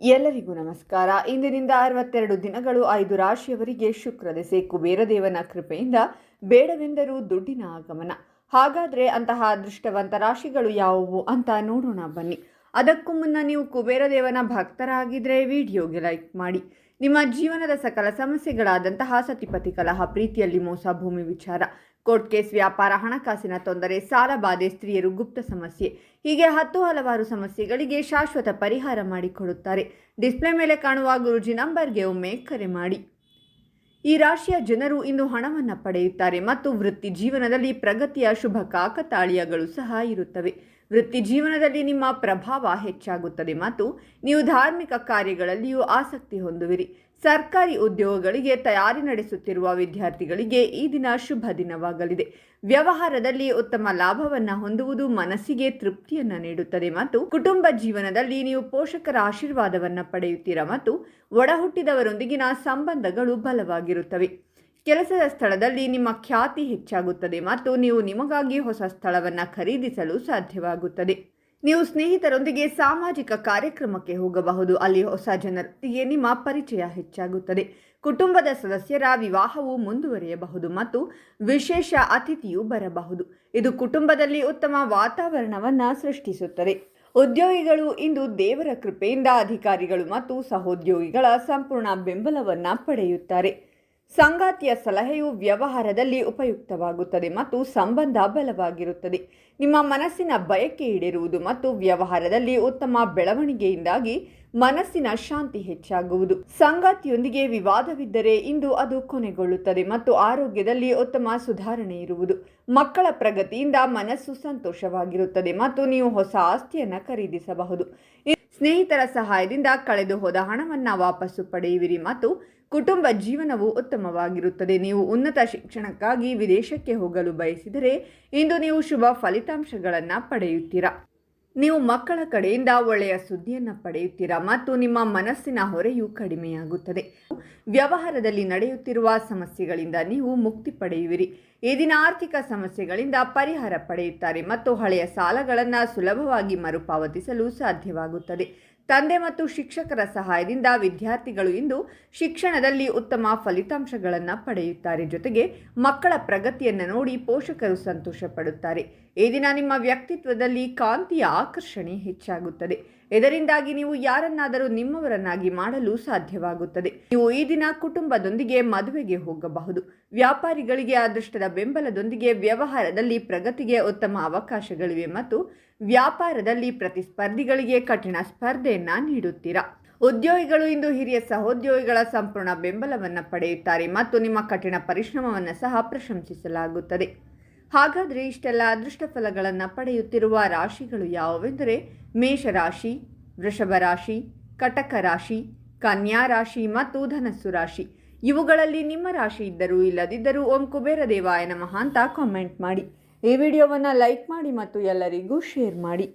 ಎಲ್ಲರಿಗೂ ನಮಸ್ಕಾರ. ಇಂದಿನಿಂದ ಅರವತ್ತೆರಡು ದಿನಗಳು ಐದು ರಾಶಿಯವರಿಗೆ ಶುಕ್ರ ದೆಸೆ ಕುಬೇರದೇವನ ಕೃಪೆಯಿಂದ ಬೇಡವೆಂದರೂ ದುಡ್ಡಿನ ಆಗಮನ. ಹಾಗಾದರೆ ಅಂತಹ ಅದೃಷ್ಟವಂತ ರಾಶಿಗಳು ಯಾವುವು ಅಂತ ನೋಡೋಣ ಬನ್ನಿ. ಅದಕ್ಕೂ ಮುನ್ನ ನೀವು ಕುಬೇರದೇವನ ಭಕ್ತರಾಗಿದ್ದರೆ ವಿಡಿಯೋಗೆ ಲೈಕ್ ಮಾಡಿ. ನಿಮ್ಮ ಜೀವನದ ಸಕಲ ಸಮಸ್ಯೆಗಳಾದಂತಹ ಸತಿಪತಿ ಕಲಹ, ಪ್ರೀತಿಯಲ್ಲಿ ಮೋಸ, ಭೂಮಿ ವಿಚಾರ ಕೋರ್ಟ್ ಕೇಸ್ ವ್ಯಾಪಾರ ಹಣಕಾಸಿನ ತೊಂದರೆ, ಸಾಲ ಬಾಧೆ, ಸ್ತ್ರೀಯರು ಗುಪ್ತ ಸಮಸ್ಯೆ. ಹೀಗೆ ಹತ್ತು ಹಲವಾರು ಸಮಸ್ಯೆಗಳಿಗೆ ಶಾಶ್ವತ ಪರಿಹಾರ ಮಾಡಿಕೊಡುತ್ತಾರೆ. ಡಿಸ್ಪ್ಲೇ ಮೇಲೆ ಕಾಣುವ ಗುರುಜಿ ನಂಬರ್ಗೆ ಒಮ್ಮೆ ಕರೆ ಮಾಡಿ. ಈ ರಾಶಿಯ ಜನರು ಇಂದು ಹಣವನ್ನು ಪಡೆಯುತ್ತಾರೆ ಮತ್ತು ವೃತ್ತಿ ಜೀವನದಲ್ಲಿ ಪ್ರಗತಿಯ ಶುಭ ಕಾಕತಾಳೀಯಗಳು ಸಹ ಇರುತ್ತವೆ. ವೃತ್ತಿ ಜೀವನದಲ್ಲಿ ನಿಮ್ಮ ಪ್ರಭಾವ ಹೆಚ್ಚಾಗುತ್ತದೆ ಮತ್ತು ನೀವು ಧಾರ್ಮಿಕ ಕಾರ್ಯಗಳಲ್ಲಿಯೂ ಆಸಕ್ತಿ ಹೊಂದುವಿರಿ. ಸರ್ಕಾರಿ ಉದ್ಯೋಗಗಳಿಗೆ ತಯಾರಿ ನಡೆಸುತ್ತಿರುವ ವಿದ್ಯಾರ್ಥಿಗಳಿಗೆ ಈ ದಿನ ಶುಭ ದಿನವಾಗಲಿದೆ. ವ್ಯವಹಾರದಲ್ಲಿ ಉತ್ತಮ ಲಾಭವನ್ನು ಹೊಂದುವುದು ಮನಸ್ಸಿಗೆ ತೃಪ್ತಿಯನ್ನು ನೀಡುತ್ತದೆ ಮತ್ತು ಕುಟುಂಬ ಜೀವನದಲ್ಲಿ ನೀವು ಪೋಷಕರ ಆಶೀರ್ವಾದವನ್ನು ಪಡೆಯುತ್ತೀರಾ ಮತ್ತು ಒಡಹುಟ್ಟಿದವರೊಂದಿಗಿನ ಸಂಬಂಧಗಳು ಬಲವಾಗಿರುತ್ತವೆ. ಕೆಲಸದ ಸ್ಥಳದಲ್ಲಿ ನಿಮ್ಮ ಖ್ಯಾತಿ ಹೆಚ್ಚಾಗುತ್ತದೆ ಮತ್ತು ನೀವು ನಿಮಗಾಗಿ ಹೊಸ ಸ್ಥಳವನ್ನು ಖರೀದಿಸಲು ಸಾಧ್ಯವಾಗುತ್ತದೆ. ನೀವು ಸ್ನೇಹಿತರೊಂದಿಗೆ ಸಾಮಾಜಿಕ ಕಾರ್ಯಕ್ರಮಕ್ಕೆ ಹೋಗಬಹುದು. ಅಲ್ಲಿ ಹೊಸ ಜನರೊಂದಿಗೆ ನಿಮ್ಮ ಪರಿಚಯ ಹೆಚ್ಚಾಗುತ್ತದೆ. ಕುಟುಂಬದ ಸದಸ್ಯರ ವಿವಾಹವು ಮುಂದುವರಿಯಬಹುದು ಮತ್ತು ವಿಶೇಷ ಅತಿಥಿಯು ಬರಬಹುದು. ಇದು ಕುಟುಂಬದಲ್ಲಿ ಉತ್ತಮ ವಾತಾವರಣವನ್ನು ಸೃಷ್ಟಿಸುತ್ತದೆ. ಉದ್ಯೋಗಿಗಳು ಇಂದು ದೇವರ ಕೃಪೆಯಿಂದ ಅಧಿಕಾರಿಗಳು ಮತ್ತು ಸಹೋದ್ಯೋಗಿಗಳ ಸಂಪೂರ್ಣ ಬೆಂಬಲವನ್ನು ಪಡೆಯುತ್ತಾರೆ. ಸಂಗಾತಿಯ ಸಲಹೆಯು ವ್ಯವಹಾರದಲ್ಲಿ ಉಪಯುಕ್ತವಾಗುತ್ತದೆ ಮತ್ತು ಸಂಬಂಧ ಬಲವಾಗಿರುತ್ತದೆ. ನಿಮ್ಮ ಮನಸ್ಸಿನ ಬಯಕೆ ಈಡೇರುವುದು ಮತ್ತು ವ್ಯವಹಾರದಲ್ಲಿ ಉತ್ತಮ ಬೆಳವಣಿಗೆಯಿಂದಾಗಿ ಮನಸ್ಸಿನ ಶಾಂತಿ ಹೆಚ್ಚಾಗುವುದು. ಸಂಗಾತಿಯೊಂದಿಗೆ ವಿವಾದವಿದ್ದರೆ ಇಂದು ಅದು ಕೊನೆಗೊಳ್ಳುತ್ತದೆ ಮತ್ತು ಆರೋಗ್ಯದಲ್ಲಿ ಉತ್ತಮ ಸುಧಾರಣೆ ಇರುವುದು. ಮಕ್ಕಳ ಪ್ರಗತಿಯಿಂದ ಮನಸ್ಸು ಸಂತೋಷವಾಗಿರುತ್ತದೆ ಮತ್ತು ನೀವು ಹೊಸ ಆಸ್ತಿಯನ್ನು ಖರೀದಿಸಬಹುದು. ಸ್ನೇಹಿತರ ಸಹಾಯದಿಂದ ಕಳೆದು ಹೋದ ಹಣವನ್ನು ವಾಪಸ್ಸು ಪಡೆಯುವಿರಿ ಮತ್ತು ಕುಟುಂಬ ಜೀವನವು ಉತ್ತಮವಾಗಿರುತ್ತದೆ. ನೀವು ಉನ್ನತ ಶಿಕ್ಷಣಕ್ಕಾಗಿ ವಿದೇಶಕ್ಕೆ ಹೋಗಲು ಬಯಸಿದರೆ ಇಂದು ನೀವು ಶುಭ ಫಲಿತಾಂಶಗಳನ್ನು ಪಡೆಯುತ್ತೀರಾ? ನೀವು ಮಕ್ಕಳ ಕಡೆಯಿಂದ ಒಳ್ಳೆಯ ಸುದ್ದಿಯನ್ನು ಪಡೆಯುತ್ತೀರಾ ಮತ್ತು ನಿಮ್ಮ ಮನಸ್ಸಿನ ಹೊರೆಯು ಕಡಿಮೆಯಾಗುತ್ತದೆ. ವ್ಯವಹಾರದಲ್ಲಿ ನಡೆಯುತ್ತಿರುವ ಸಮಸ್ಯೆಗಳಿಂದ ನೀವು ಮುಕ್ತಿ ಪಡೆಯುವಿರಿ. ಈ ದಿನ ಆರ್ಥಿಕ ಸಮಸ್ಯೆಗಳಿಂದ ಪರಿಹಾರ ಪಡೆಯುತ್ತಾರೆ ಮತ್ತು ಹಳೆಯ ಸಾಲಗಳನ್ನು ಸುಲಭವಾಗಿ ಮರುಪಾವತಿಸಲು ಸಾಧ್ಯವಾಗುತ್ತದೆ. ತಂದೆ ಮತ್ತು ಶಿಕ್ಷಕರ ಸಹಾಯದಿಂದ ವಿದ್ಯಾರ್ಥಿಗಳು ಇಂದು ಶಿಕ್ಷಣದಲ್ಲಿ ಉತ್ತಮ ಫಲಿತಾಂಶಗಳನ್ನು ಪಡೆಯುತ್ತಾರೆ. ಜೊತೆಗೆ ಮಕ್ಕಳ ಪ್ರಗತಿಯನ್ನು ನೋಡಿ ಪೋಷಕರು ಸಂತೋಷ ಪಡುತ್ತಾರೆ ಈ ದಿನ ನಿಮ್ಮ ವ್ಯಕ್ತಿತ್ವದಲ್ಲಿ ಕಾಂತಿಯ ಆಕರ್ಷಣೆ ಹೆಚ್ಚಾಗುತ್ತದೆ. ಇದರಿಂದಾಗಿ ನೀವು ಯಾರನ್ನಾದರೂ ನಿಮ್ಮವರನ್ನಾಗಿ ಮಾಡಲು ಸಾಧ್ಯವಾಗುತ್ತದೆ. ನೀವು ಈ ದಿನ ಕುಟುಂಬದೊಂದಿಗೆ ಮದುವೆಗೆ ಹೋಗಬಹುದು. ವ್ಯಾಪಾರಿಗಳಿಗೆ ಅದೃಷ್ಟದ ಬೆಂಬಲದೊಂದಿಗೆ ವ್ಯವಹಾರದಲ್ಲಿ ಪ್ರಗತಿಗೆ ಉತ್ತಮ ಅವಕಾಶಗಳಿವೆ ಮತ್ತು ವ್ಯಾಪಾರದಲ್ಲಿ ಪ್ರತಿಸ್ಪರ್ಧಿಗಳಿಗೆ ಕಠಿಣ ಸ್ಪರ್ಧೆಯನ್ನ ನೀಡುತ್ತೀರಾ. ಉದ್ಯೋಗಿಗಳು ಇಂದು ಹಿರಿಯ ಸಹೋದ್ಯೋಗಿಗಳ ಸಂಪೂರ್ಣ ಬೆಂಬಲವನ್ನು ಪಡೆಯುತ್ತಾರೆ ಮತ್ತು ನಿಮ್ಮ ಕಠಿಣ ಪರಿಶ್ರಮವನ್ನು ಸಹ ಪ್ರಶಂಸಿಸಲಾಗುತ್ತದೆ. ಹಾಗಾದರೆ ಇಷ್ಟೆಲ್ಲ ಅದೃಷ್ಟ ಫಲಗಳನ್ನು ಪಡೆಯುತ್ತಿರುವ ರಾಶಿಗಳು ಯಾವುವೆಂದರೆ ಮೇಷರಾಶಿ, ವೃಷಭ ರಾಶಿ, ಕಟಕ ರಾಶಿ, ಕನ್ಯಾ ರಾಶಿ ಮತ್ತು ಧನಸ್ಸು ರಾಶಿ. ಇವುಗಳಲ್ಲಿ ನಿಮ್ಮ ರಾಶಿ ಇದ್ದರೂ ಇಲ್ಲದಿದ್ದರೂ ಓಂ ಕುಬೇರ ದೇವಾಯ ನಮಃ ಅಂತ ಕಾಮೆಂಟ್ ಮಾಡಿ. ಈ ವಿಡಿಯೋವನ್ನು ಲೈಕ್ ಮಾಡಿ ಮತ್ತು ಎಲ್ಲರಿಗೂ ಶೇರ್ ಮಾಡಿ.